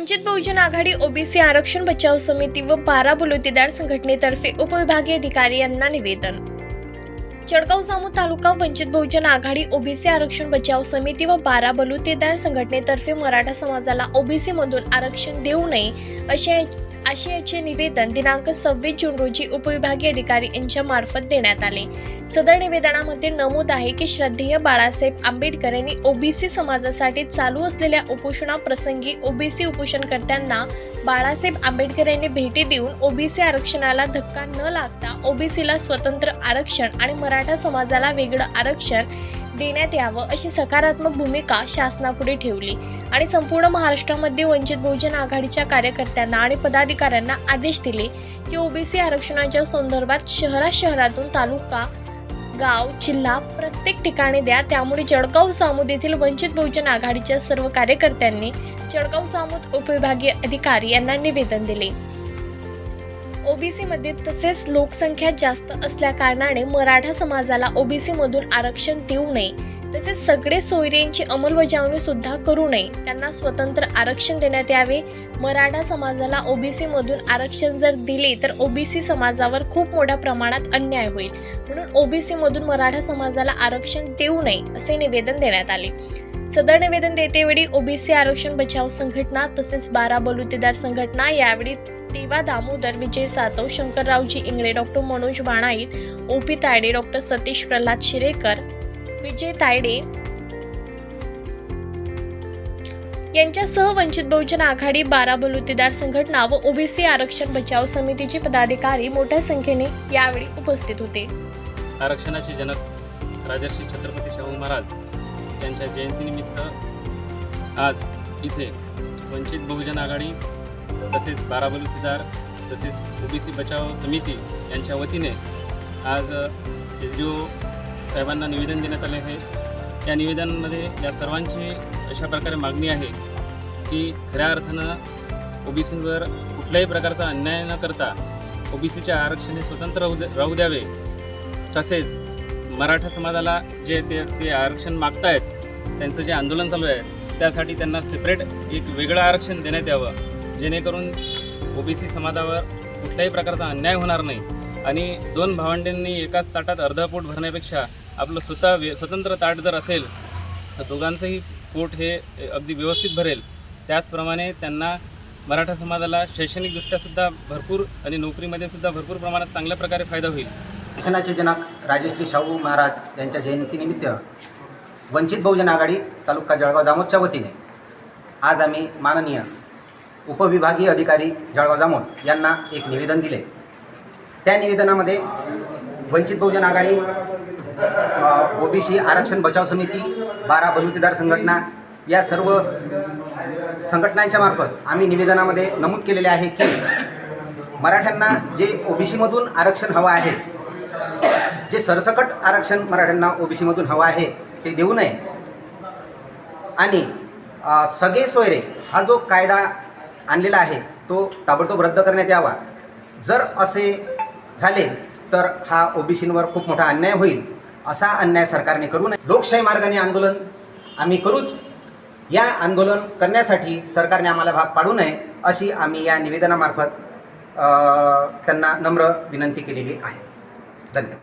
वंचित बहुजन आघाडी OBC आरक्षण बचाव समिती व बारा बलुतेदार संघटनेतर्फे उपविभागीय अधिकारी यांना निवेदन. जळगाव जामू तालुका वंचित बहुजन आघाडी ओबीसी आरक्षण बचाव समिती व बारा बलुतेदार संघटनेतर्फे मराठा समाजाला ओबीसी मधून आरक्षण देऊ नये असे याचे निवेदन दिनांक सव्वीस जून रोजी उपविभागीय अधिकारी यांच्या मार्फत देण्यात आले. सदर निवेदनामध्ये नमूद आहे की श्रद्धेय बाळासाहेब आंबेडकर यांनी ओबीसी समाजासाठी चालू असलेल्या उपोषणाप्रसंगी ओबीसी उपोषणकर्त्यांना बाळासाहेब आंबेडकर यांनी भेटी देऊन ओबीसी आरक्षणाला धक्का न लागता ओबीसीला स्वतंत्र आरक्षण आणि मराठा समाजाला वेगळं आरक्षण देण्यात यावं अशी सकारात्मक भूमिका शासनापुढे ठेवली. आणि संपूर्ण महाराष्ट्रामध्ये वंचित बहुजन आघाडीच्या कार्यकर्त्यांना आणि पदाधिकाऱ्यांना आदेश दिले की ओबीसी आरक्षणाच्या संदर्भात शहरा शहरातून तालुका गाव जिल्हा प्रत्येक ठिकाणी द्या. त्यामुळे जळगाव सामूद येथील वंचित बहुजन आघाडीच्या सर्व कार्यकर्त्यांनी जळगाव सामूद उपविभागीय अधिकारी यांना निवेदन दिले. ओबीसीमध्ये तसेच लोकसंख्या जास्त असल्याकारणाने मराठा समाजाला ओबीसीमधून आरक्षण देऊ नये. तसेच सगळे सोयऱ्यांची अंमलबजावणी सुद्धा करू नये. त्यांना स्वतंत्र आरक्षण देण्यात यावे. मराठा समाजाला ओबीसीमधून आरक्षण जर दिले तर ओबीसी समाजावर खूप मोठ्या प्रमाणात अन्याय होईल. म्हणून ओबीसीमधून मराठा समाजाला आरक्षण देऊ नये असे निवेदन देण्यात आले. सदर निवेदन देतेवेळी ओबीसी आरक्षण बचाव संघटना तसेच बारा बलुतेदार संघटना यावेळी Deva Damodar Vijay Satav Shankarraoji Ingale doctor Manoj Banait OP Tayade doctor Satish Pralhad Shirekar Vijay Tayade यांच्यासह वंचित बहुजन आघाडी बारा बलुतेदार संघटना व ओबीसी आरक्षण बचाव समितीचे पदाधिकारी मोठ्या संख्येने यावेळी उपस्थित होते. आरक्षणाचे जनक राजर्षी छत्रपती शाहू महाराज यांच्या जयंतीनिमित्त आज इथे वंचित बहुजन आघाडी तसेच बारा बलुतेदार तसेच ओबीसी बचाव समिती यांच्या वतीने आज एस डी ओ साहेबांना निवेदन देण्यात आले आहे. त्या निवेदनामध्ये या सर्वांची अशा प्रकारे मागणी आहे की खऱ्या अर्थानं ओबीसीवर कुठल्याही प्रकारचा अन्याय न करता ओबीसीच्या आरक्षण हे स्वतंत्र राहू राहू द्यावे. तसेच मराठा समाजाला जे ते ते आरक्षण मागतायत त्यांचं जे आंदोलन चालू आहे त्यासाठी त्यांना सेपरेट एक वेगळं आरक्षण देण्यात यावं. जेणेकरून ओबीसी समाजावर कुठल्याही प्रकारचा अन्याय होणार नाही. आणि दोन भावंडांनी एकाच ताटात अर्ध पोट भरण्यापेक्षा आपलं स्वतः वे स्वतंत्र ताट जर असेल तर दोघांचंही पोट हे अगदी व्यवस्थित भरेल. त्याचप्रमाणे त्यांना मराठा समाजाला शैक्षणिकदृष्ट्यासुद्धा भरपूर आणि नोकरीमध्ये सुद्धा भरपूर प्रमाणात चांगल्या प्रकारे फायदा होईल. शिक्षणाचे जनक राजश्री शाहू महाराज यांच्या जयंतीनिमित्त वंचित बहुजन आघाडी तालुका जळगाव जामोदच्या वतीने आज आम्ही माननीय उपविभागीय अधिकारी जळगाव जामोद यांना एक निवेदन दिले. त्या निवेदनामध्ये वंचित बहुजन आघाडी ओबीसी आरक्षण बचाव समिती बारा बलुतेदार संघटना या सर्व संघटनांच्या मार्फत आम्ही निवेदनामध्ये नमूद केलेले आहे की मराठ्यांना जे ओबीसीमधून आरक्षण हवं आहे जे सरसकट आरक्षण मराठ्यांना ओबीसीमधून हवं आहे ते देऊ नये. आणि सगळे सोयरे हा जो कायदा आणलेला आहे तो ताबडतोब रद्द करण्यात यावा. जर असे झाले तर हा ओबीसींवर खूप मोठा अन्याय होईल असा अन्याय सरकारने करू नये. लोकशाही मार्गाने आंदोलन आम्ही करूच. या आंदोलन करण्यासाठी सरकारने आम्हाला भाग पाडू नये अशी आम्ही या निवेदनामार्फत त्यांना नम्र विनंती केलेली आहे. धन्यवाद.